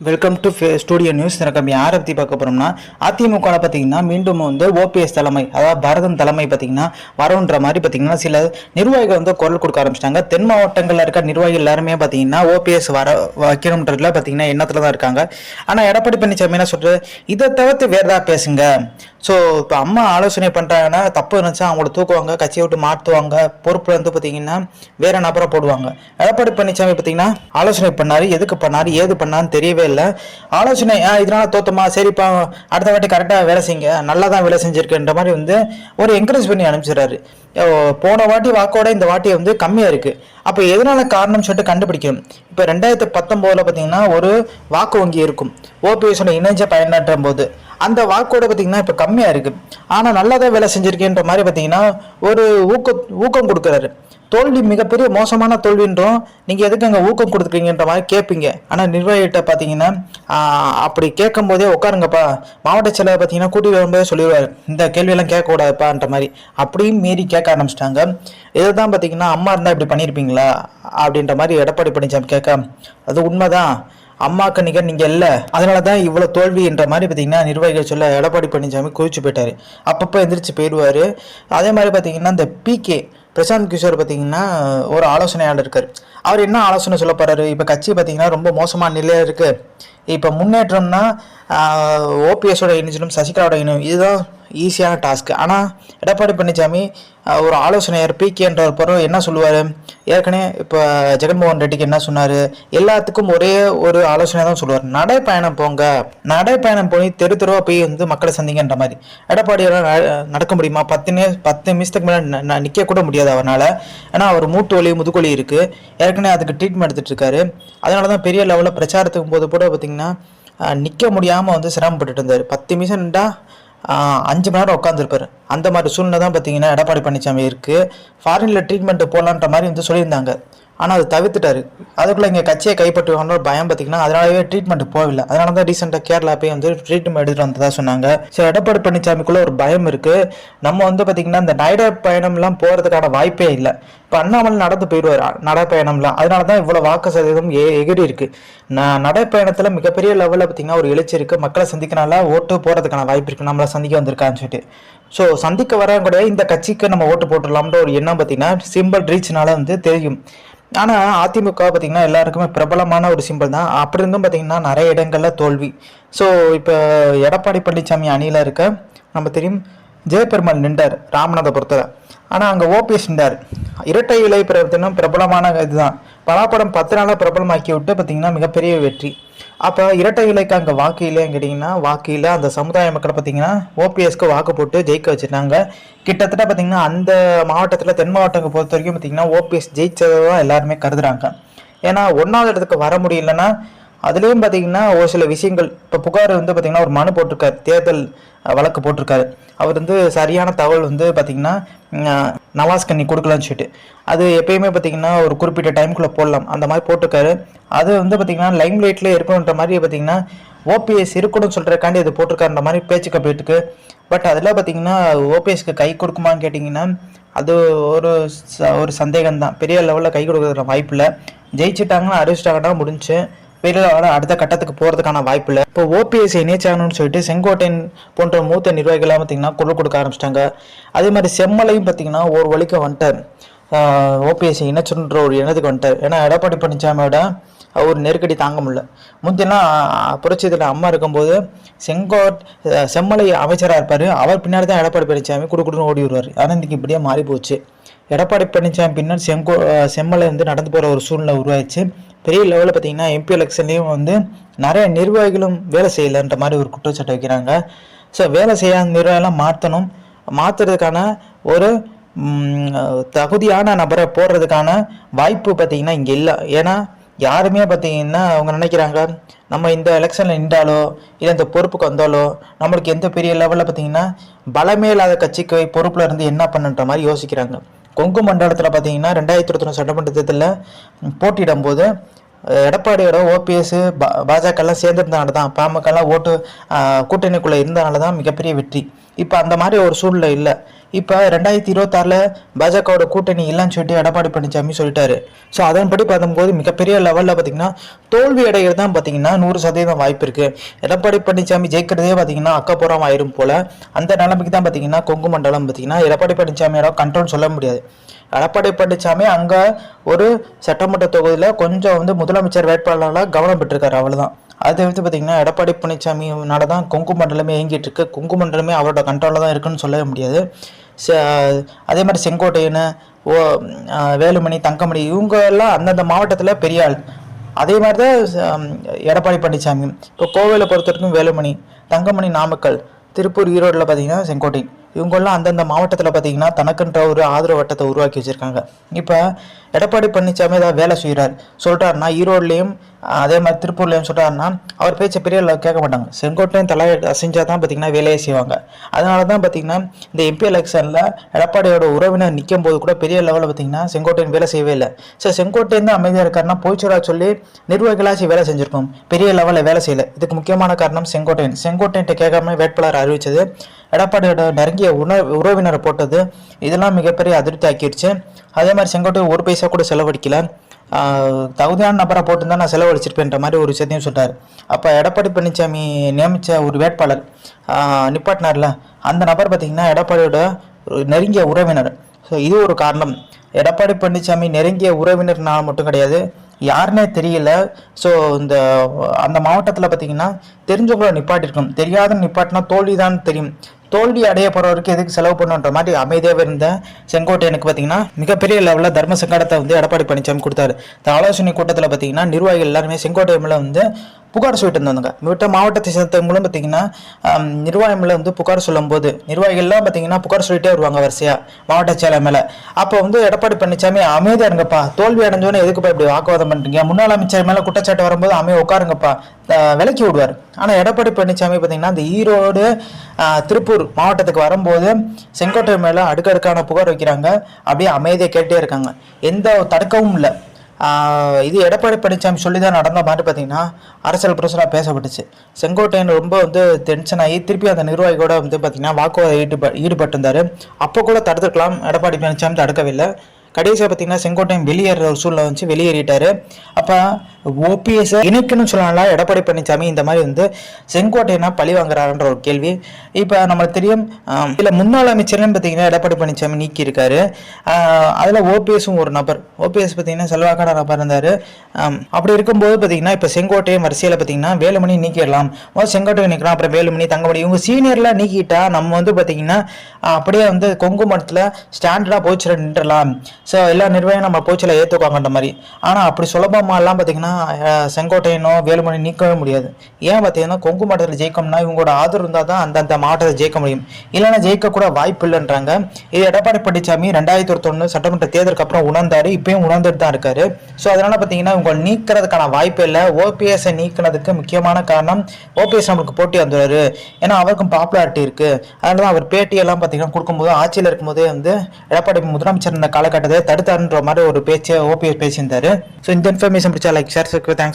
Welcome to studio news எனக்கு நம்ம யாரை பற்றி பார்க்க போகிறோம்னா அதிமுக பார்த்தீங்கன்னா மீண்டும் வந்து ஓபிஎஸ் தலைமை அதாவது பரதன் தலைமை பார்த்தீங்கன்னா வரும்ன்ற மாதிரி பார்த்தீங்கன்னா சில நிர்வாகிகள் வந்து குரல் கொடுக்க ஆரம்பிச்சிட்டாங்க. தென் மாவட்டங்களில் இருக்க நிர்வாகிகள் எல்லாருமே பார்த்தீங்கன்னா ஓபிஎஸ் வர வைக்கணுன்றதுல பார்த்தீங்கன்னா எண்ணத்தில் தான் இருக்காங்க. ஆனால் எடப்பாடி பழனிசாமி என்ன சொல்கிறது இதை தவிர்த்து வேறு ஏதாவது பேசுங்க. ஸோ இப்போ அம்மா ஆலோசனை பண்ணுறாங்கன்னா தப்பு இருந்துச்சா அவங்கள தூக்குவாங்க கட்சியை விட்டு மாற்றுவாங்க. பொறுப்பு வந்து பார்த்தீங்கன்னா வேற நபரை போடுவாங்க. எடப்பாடி பழனிசாமி பார்த்தீங்கன்னா ஆலோசனை பண்ணார். எதுக்கு பண்ணார்? ஏது பண்ணான்னு தெரியவே இல்லை. ஆலோசனை ஆ, இதனால தோத்தமா? சரிப்பா அடுத்த வாட்டி கரெக்டாக வேலை செய்யுங்க. நல்லா தான் வேலை செஞ்சுருக்குன்ற மாதிரி வந்து ஒரு என்கரேஜ் பண்ணி அனுப்பிச்சிடுறாரு. போன வாட்டி வாக்கோட இந்த வாட்டி வந்து கம்மியாக இருக்குது அப்போ எதனால காரணம் சொல்லிட்டு கண்டுபிடிக்கணும். இப்போ ரெண்டாயிரத்தி பத்தொம்போதில் பார்த்தீங்கன்னா ஒரு வாக்கு வங்கி இருக்கும். ஓபிஎஸோட இணைஞ்ச பயனாற்றும் போது அந்த வாக்கோட பார்த்தீங்கன்னா இப்போ கம்மியாக இருக்குது ஆனால் நல்லா தான் வேலை செஞ்சுருக்கேன்ற மாதிரி பார்த்தீங்கன்னா ஒரு ஊக்க ஊக்கம் கொடுக்குறாரு. தோல்வி மிகப்பெரிய மோசமான தோல்வின்றோம். நீங்கள் எதுக்கு அங்கே ஊக்கம் கொடுத்துருக்கீங்கன்ற மாதிரி கேட்பீங்க. ஆனால் நிர்வாகிகிட்ட பார்த்தீங்கன்னா அப்படி கேட்கும் போதே உட்காருங்கப்பா. மாவட்ட செயலர் பார்த்தீங்கன்னா கூட்டி வரும்போதே சொல்லிடுவார். இந்த கேள்வியெல்லாம் கேட்கக்கூடாதுப்பான்ற மாதிரி. அப்படியும் மீறி கேட்க ஆரம்பிச்சிட்டாங்க. இதை தான் பார்த்தீங்கன்னா அம்மா இருந்தால் இப்படி பண்ணியிருப்பீங்களா அப்படின்ற மாதிரி எடப்பாடி பழனிசாமி கேட்க அது உண்மைதான். அம்மா நிகர் நீங்கள் இல்லை. அதனால தான் இவ்வளோ தோல்வின்ற மாதிரி பார்த்தீங்கன்னா நிர்வாகிகள் சொல்ல எடப்பாடி பழனிசாமி குதிச்சு போயிட்டார். அப்பப்போ எந்திரிச்சு போயிடுவார். அதே மாதிரி பார்த்தீங்கன்னா இந்த பிகே பிரசாந்த் கிஷோர் பார்த்தீங்கன்னா ஒரு ஆலோசனையாளர் இருக்கார். அவர் என்ன ஆலோசனை சொல்ல போகிறாரு இப்போ கட்சி பார்த்தீங்கன்னா ரொம்ப மோசமான நிலையில் இருக்குது இப்போ முன்னேற்றம்னா ஓபிஎஸோட இணைஞ்சிடும் சசிகலாவோட இணையும். இதுதான் ஈஸியான டாஸ்க் ஆனால் எடப்பாடி பழனிசாமி ஒரு ஆலோசனையர் பிகேன்ற ஒரு என்ன சொல்லுவார்? ஏற்கனவே இப்போ ஜெகன்மோகன் ரெட்டிக்கு என்ன சொன்னார்? எல்லாத்துக்கும் ஒரே ஒரு ஆலோசனை தான் சொல்லுவார். நடைப்பயணம் போங்க. நடைப்பயணம் போய் தெரு தெருவாக போய் வந்து மக்களை சந்திங்கன்ற மாதிரி. எடப்பாடியெல்லாம் நடக்க முடியுமா? பத்து நே பத்து நிமிஷத்துக்கு மேலே நிற்க கூட முடியாது அவனால். ஏன்னா அவர் மூட்டு வலி முதுகொலி இருக்குது ஏற்கனவே அதுக்கு ட்ரீட்மெண்ட் எடுத்துட்டு இருக்காரு அதனால தான் பெரிய லெவலில் பிரச்சாரத்துக்கும் போது கூட பார்த்திங்கன்னா நிற்க முடியாமல் வந்து சிரமப்பட்டுட்டு இருந்தார். பத்து நிமிஷம்டா அஞ்சு மணி நேரம் உட்காந்துருப்பாரு அந்த மாதிரி சூழ்நிலை தான் பார்த்தீங்கன்னா எடப்பாடி பழனிசாமி இருக்குது ஃபாரினில் ட்ரீட்மெண்ட்டு போகலான்ற மாதிரி வந்து சொல்லியிருந்தாங்க. ஆனால் அது தவிர்த்துட்டாரு. அதுக்குள்ளே இங்கே கட்சியை கைப்பற்றுவாங்கன்னு ஒரு பயம் பார்த்தீங்கன்னா அதனாலவே ட்ரீட்மெண்ட் போகவில்லை. அதனால தான் ரீசெண்டாக கேரளா போய் வந்து ட்ரீட்மெண்ட் எடுத்துகிட்டு வந்ததாக சொன்னாங்க. ஸோ எடப்பாடி பழனிசாமிக்குள்ளே ஒரு பயம் இருக்குது நம்ம வந்து பார்த்திங்கன்னா இந்த நைட பயணம்லாம் போகிறதுக்கான வாய்ப்பே இல்லை. இப்போ அண்ணாமலை நடந்து போயிடுவார். நடைப்பயணம்லாம். அதனால தான் இவ்வளோ வாக்கு சதவீதம் ஏ எகிரி இருக்கு. நான் நடைப்பயணத்தில் மிகப்பெரிய லெவலில் பார்த்தீங்கன்னா ஒரு எழுச்சி இருக்குது மக்களை சந்திக்கனால ஓட்டு போகிறதுக்கான வாய்ப்பு இருக்குது நம்மளை சந்திக்க வந்திருக்கான்னு சொல்லிட்டு. ஸோ சந்திக்க வரவங்க கூட இந்த கட்சிக்கு நம்ம ஓட்டு போட்டுடலாம்ன்ற ஒரு எண்ணம் பார்த்திங்கன்னா சிம்பிள் ரீச்னால வந்து தெரியும். ஆனால் அதிமுக பார்த்தீங்கன்னா எல்லாருக்குமே பிரபலமான ஒரு சிம்பிள் தான். அப்படி இருந்தும் பார்த்தீங்கன்னா நிறைய இடங்களில் தோல்வி. ஸோ இப்போ எடப்பாடி பழனிசாமி அணியில் இருக்க நம்ம தெரியும் ஜெயபெருமாள் நின்றார் ராமநாதபுரத்தில். ஆனால் அங்கே ஓபிஎஸ் நின்றார். இரட்டை இலை பிரவர்த்தனம் பிரபலமான இதுதான். பலாப்படம் பத்து நாளாக பிரபலமாக்கி விட்டு பார்த்தீங்கன்னா மிகப்பெரிய வெற்றி. அப்போ இரட்டை இலைக்கு அங்கே வாக்கு கேட்டிங்கன்னா வாக்கு இல்லை. அந்த சமுதாய மக்களை பார்த்தீங்கன்னா ஓபிஎஸ்க்கு வாக்கு போட்டு ஜெயிக்க வச்சுட்டாங்க கிட்டத்தட்ட பார்த்தீங்கன்னா அந்த மாவட்டத்தில் தென் மாவட்டத்தை பொறுத்த வரைக்கும் பார்த்தீங்கன்னா ஓபிஎஸ் ஜெயிச்சதை தான் எல்லாருமே கருதுறாங்க. ஏன்னா ஒன்றாவது இடத்துக்கு வர முடியலன்னா அதுலேயும் பார்த்தீங்கன்னா ஒரு சில விஷயங்கள் இப்போ புகார் வந்து பார்த்திங்கன்னா ஒரு மனு போட்டிருக்காரு தேர்தல் வழக்கு போட்டிருக்காரு. அவர் வந்து சரியான தகவல் வந்து பார்த்திங்கன்னா நவாஸ் கண்ணி கொடுக்கலன்னு சொல்லிட்டு. அது எப்பயுமே பார்த்தீங்கன்னா ஒரு குறிப்பிட்ட டைமுக்குள்ளே போடலாம். அந்த மாதிரி போட்டிருக்காரு. அது வந்து பார்த்தீங்கன்னா லைம் லைட்டில் இருக்கணுன்ற மாதிரி பார்த்தீங்கன்னா ஓபிஎஸ் இருக்கணும்னு சொல்கிறக்காண்டி அது போட்டிருக்காருன்ற மாதிரி பேச்சுக்க போயிட்டுருக்கு பட் அதில் பார்த்தீங்கன்னா ஓபிஎஸ்க்கு கை கொடுக்குமான்னு கேட்டிங்கன்னா அது ஒரு ச- ஒரு சந்தேகம் தான் பெரிய லெவலில் கை கொடுக்குற வாய்ப்பு இல்லை ஜெயிச்சிட்டாங்கன்னா அறிவிச்சிட்டாங்கன்னா முடிஞ்சு. பெரிய லெவலில் அடுத்த கட்டத்துக்கு போகிறதுக்கான வாய்ப்பு இல்லை இப்போ ஓபிஎஸ் இணைச்சாகணும்னு சொல்லிட்டு செங்கோட்டையன் போன்ற மூத்த நிர்வாகிகளாக பார்த்தீங்கன்னா குரல் கொடுக்க ஆரம்பிச்சிட்டாங்க. அதே மாதிரி செம்மலையும் பார்த்தீங்கன்னா ஒரு வழிக்கு வந்துட்டார். ஓபிஎஸ் இணைச்சுன்ற ஒரு எண்ணத்துக்கு வந்துட்டார். ஏன்னா எடப்பாடி பழனிசாமியோட ஒரு நெருக்கடி தாங்க முடியல. முந்தியெல்லாம் புரட்சியத்தில் அம்மா இருக்கும்போது செங்கோட் செம்மலை அமைச்சராக இருப்பார். அவர் பின்னாடி தான் எடப்பாடி பழனிசாமி குடுக்குடுன்னு ஓடி வருவார். ஆனால் இன்றைக்கி இப்படியே மாறி போச்சு. எடப்பாடி பழனிசாமி பின்னாடி செங்கோ செம்மலை வந்து நடந்து போகிற ஒரு சூழ்நிலை உருவாயிடுச்சு. பெரிய லெவலில் பார்த்தீங்கன்னா எம்பி எலெக்ஷன்லேயும் வந்து நிறைய நிர்வாகிகளும் வேலை செய்யலைன்ற மாதிரி ஒரு குற்றச்சாட்டு வைக்கிறாங்க. ஸோ வேலை செய்யாத நிர்வாகம்லாம் மாற்றணும் மாற்றுறதுக்கான ஒரு தகுதியான நபரை போடுறதுக்கான வாய்ப்பு பார்த்தீங்கன்னா இங்கே இல்லை. ஏன்னா யாருமே பார்த்தீங்கன்னா அவங்க நினைக்கிறாங்க நம்ம இந்த எலெக்ஷனில் நின்றாலோ இல்லை இந்த பொறுப்புக்கு வந்தாலோ நம்மளுக்கு எந்த பெரிய லெவலில் பார்த்தீங்கன்னா பலமே இல்லாத கட்சிக்கு பொறுப்பில் இருந்து என்ன பண்ணுன்ற மாதிரி யோசிக்கிறாங்க. கொங்கு மண்டலத்தில் பார்த்தீங்கன்னா ரெண்டாயிரத்தி இருபத்தொன்று சட்டமன்ற தேர்தலில் போட்டியிடும் போது எடப்பாடியோட ஓபிஎஸ் பா எல்லாம் சேர்ந்துருந்தனால தான் பாமகலாம் ஓட்டு கூட்டணிக்குள்ளே இருந்தனால தான் மிகப்பெரிய வெற்றி. இப்போ அந்த மாதிரி ஒரு சூழ்நிலை இல்லை. இப்போ ரெண்டாயிரத்தி இருபத்தாறில் பாஜகவோட கூட்டணி இல்லைன்னு சொல்லிட்டு எடப்பாடி பழனிசாமி சொல்லிட்டாரு. ஸோ அதன்படி பார்க்கும்போது மிகப்பெரிய லெவலில் பார்த்தீங்கன்னா தோல்வி அடைகிறது தான் பார்த்தீங்கன்னா நூறு சதவீதம் வாய்ப்பு இருக்குது எடப்பாடி பழனிசாமி ஜெயிக்கிறதே பார்த்தீங்கன்னா அக்கப்புறம் ஆயிரும் போல். அந்த நிலைமைக்கு தான் பார்த்தீங்கன்னா கொங்கு மண்டலம் பார்த்தீங்கன்னா எடப்பாடி பழனிசாமியோட கண்ட்ரோல் சொல்ல முடியாது. எடப்பாடி பழனிசாமி அங்கே ஒரு சட்டமன்ற தொகுதியில் கொஞ்சம் வந்து முதலமைச்சர் வேட்பாளராக கவனம் பெற்றிருக்காரு அவ்வளோதான் அதை தவிர்த்து பார்த்தீங்கன்னா எடப்பாடி பழனிசாமினால தான் கொங்கு மண்டலமே இயங்கிட்டு இருக்கு. கொங்கு மண்டலமே அவரோட கண்ட்ரோலில் தான் இருக்குன்னு சொல்லவே முடியாது. அதே மாதிரி செங்கோட்டையன் ஓ வேலுமணி தங்கமணி இவங்க எல்லாம் அந்தந்த மாவட்டத்தில் பெரிய ஆள். அதே மாதிரி தான் எடப்பாடி பழனிசாமி இப்போ கோவிலை பொறுத்த வரைக்கும் வேலுமணி தங்கமணி நாமக்கல் திருப்பூர் ஈரோட்டில் பார்த்தீங்கன்னா செங்கோட்டை. இவங்கெல்லாம் அந்தந்த மாவட்டத்தில் பார்த்தீங்கன்னா தனக்குன்ற ஒரு ஆதரவு வட்டத்தை உருவாக்கி வச்சிருக்காங்க. இப்போ எடப்பாடி பழனிசாமி ஏதாவது வேலை செய்கிறார் சொல்லிட்டாருன்னா ஈரோட்லேயும் அதே மாதிரி திருப்பூர்லேயும் சொல்கிறாருன்னா அவர் பேச்சை பெரிய அளவு கேட்க மாட்டாங்க. செங்கோட்டையும் தலை அசைஞ்சால் தான் பார்த்தீங்கன்னா வேலையை செய்வாங்க. அதனால தான் பார்த்தீங்கன்னா இந்த எம்பி எலெக்ஷனில் எடப்பாடியோட உறவினர் நிற்கும் போது கூட பெரிய லெவலில் பார்த்தீங்கன்னா செங்கோட்டையன் வேலை செய்யவே இல்லை. ஸோ செங்கோட்டையன் தான் அமைதியாக இருக்காருன்னா போய்ச்சூரா சொல்லி நிர்வாகிகளாச்சு வேலை செஞ்சுருப்போம் பெரிய லெவலில் வேலை செய்யலை. இதுக்கு முக்கியமான காரணம் செங்கோட்டையன். செங்கோட்டையன்ட்ட கேட்காம வேட்பாளர் அறிவித்தது எடப்பாடியோட நெருங்கிய உண உறவினரை போட்டது இதெல்லாம் மிகப்பெரிய அதிருப்தி ஆக்கிடுச்சு அதே மாதிரி செங்கோட்டையன் ஒரு பைசா கூட செலவழிக்கல. தகுதியான நபரை போட்டுருந்தா நான் செலவழிச்சிருப்பேன்ற மாதிரி ஒரு விஷயத்தையும் சொல்கிறார் அப்போ எடப்பாடி பழனிசாமி நியமித்த ஒரு வேட்பாளர் நிப்பாட்டினார்ல அந்த நபர் பார்த்தீங்கன்னா எடப்பாடியோட நெருங்கிய உறவினர். ஸோ இது ஒரு காரணம். எடப்பாடி பழனிசாமி நெருங்கிய உறவினர்னால் மட்டும் கிடையாது யாருன்னே தெரியல. ஸோ இந்த அந்த மாவட்டத்தில் பார்த்தீங்கன்னா தெரிஞ்சவங்கள நிப்பாட்டிருக்கும் தெரியாத நிப்பாட்டினா தோல்வி தான் தெரியும். தோல்வி அடைய போறவருக்கு எதுக்கு செலவு பண்ணுன்ற மாதிரி அமைதியாகவே இருந்த செங்கோட்டையனுக்கு பார்த்தீங்கன்னா மிகப்பெரிய லெவலில் தர்ம சங்கடத்தை வந்து எடப்பாடி பழனிசாமி கொடுத்தாரு. இந்த ஆலோசனை கூட்டத்தில் பார்த்தீங்கன்னா நிர்வாகிகள் எல்லாருமே செங்கோட்டையமில் வந்து புகார் சொல்லிட்டு இருந்தாங்க. விட்ட மாவட்டத்தை சேர்ந்தவங்களும் பார்த்தீங்கன்னா நிர்வாகமில் வந்து புகார் சொல்லும்போது நிர்வாகிகள்லாம் பார்த்தீங்கன்னா புகார் சொல்லிட்டே வருவாங்க வரிசையாக மாவட்ட செயலர் மேலே. அப்போ வந்து எடப்பாடி பழனிசாமி அமைதியாக இருங்கப்பா தோல்வி அடைஞ்சோன்னு எதுக்குப்பா இப்படி வாக்குவாதம் பண்ணுறீங்க முன்னாள் அமைச்சர் மேலே குற்றச்சாட்டு வரும்போது அமைய உட்காருங்கப்பா அஹ், விலக்கி விடுவார். ஆனால் எடப்பாடி பழனிசாமி பார்த்தீங்கன்னா அந்த ஈரோடு திருப்பூர் மாவட்டத்துக்கு வரும்போது செங்கோட்டை மேல அடுக்கடுக்கான புகார் வைக்கிறாங்க. அப்படியே அமைதியை கேட்டே இருக்காங்க. எந்த தடுக்கவும் இல்லை. இது எடப்பாடி பழனிசாமி சொல்லி தான் நடந்த மாதிரி பார்த்தீங்கன்னா அரசியல் பிரச்சனை பேசப்பட்டுச்சு. செங்கோட்டையன் ரொம்ப வந்து டென்ஷன் ஆகி திருப்பி அந்த நிர்வாகியோட வந்து பார்த்தீங்கன்னா வாக்குவாதம் ஈடுப ஈடுபட்டிருந்தாரு. அப்போ கூட தடுத்துக்கலாம் எடப்பாடி பழனிசாமி தடுக்கவில்லை கடைசியாக பார்த்தீங்கன்னா செங்கோட்டையன் வெளியேற ஒரு சூழ்நிலை வந்து வெளியேறிட்டாரு. அப்போ ஓபிஎஸ் இணைக்கணும்னு சொல்லலாம் எடப்பாடி பழனிசாமி இந்த மாதிரி வந்து செங்கோட்டையனா பழி வாங்குறாருன்ற ஒரு கேள்வி. இப்போ நம்மளுக்கு தெரியும் இல்லை முன்னாள் அமைச்சர்னு பார்த்தீங்கன்னா எடப்பாடி பழனிசாமி நீக்கி இருக்காரு அதில் ஓபிஎஸும் ஒரு நபர். ஓபிஎஸ் பார்த்தீங்கன்னா செல்வாக்கான நபர் இருந்தார். அப்படி இருக்கும்போது பார்த்தீங்கன்னா இப்போ செங்கோட்டையன் வரிசையில் பார்த்தீங்கன்னா வேலுமணி நீக்கிடலாம். முதல்ல செங்கோட்டையன் நிற்கலாம் அப்புறம் வேலுமணி தங்கமணி இவங்க சீனியர்லாம் நீக்கிட்டா நம்ம வந்து பார்த்தீங்கன்னா அப்படியே வந்து கொங்கு மடத்தில் ஸ்டாண்டர்டாக போச்சுல நின்றலாம் ஸோ எல்லா நிர்வாகம் நம்ம போச்சில் ஏற்றுக்குவாங்கன்ற மாதிரி. ஆனால் அப்படி சுலபமாலாம் பார்த்தீங்கன்னா செங்கோட்டையனோ வேலுமணி நீக்கவே முடியாது. ஏன் பார்த்தீங்கன்னா கொங்கு மாவட்டத்தில் ஜெயிக்கணும்னா இவங்களோட ஆதரவு இருந்தால் தான் அந்தந்த மாவட்டத்தை ஜெயிக்க முடியும். இல்லைன்னா ஜெயிக்கக்கூட வாய்ப்பு இல்லைன்றாங்க. இது எடப்பாடி பழனிசாமி ரெண்டாயிரத்தி ஒருத்தொன்று சட்டமன்ற தேர்தலுக்கு அப்புறம் உணர்ந்தாரு. இப்பயும் உணர்ந்துட்டு தான் இருக்காரு. ஸோ அதனால பார்த்தீங்கன்னா இவங்க நீக்கிறதுக்கான வாய்ப்பு இல்லை. ஓபிஎஸ்ஸை நீக்கினதுக்கு முக்கியமான காரணம் ஓபிஎஸ் நம்மளுக்கு போட்டி வந்துடுறாரு. ஏன்னா அவருக்கும் பாப்புலாரிட்டி இருக்கு. அதனால தான் அவர் பேட்டியெல்லாம் பார்த்தீங்கன்னா கொடுக்கும்போது ஆட்சியில் இருக்கும்போதே வந்து எடப்பாடி முதலமைச்சர் இந்த காலகட்டத்தை தடுத்தாருன்ற மாதிரி ஒரு பேச்சை ஓபிஎஸ் பேசியிருந்தார். ஸோ இந்த இன்ஃபர்மேஷன் பிடிச்சா லைக் share, subscribe. Thanks.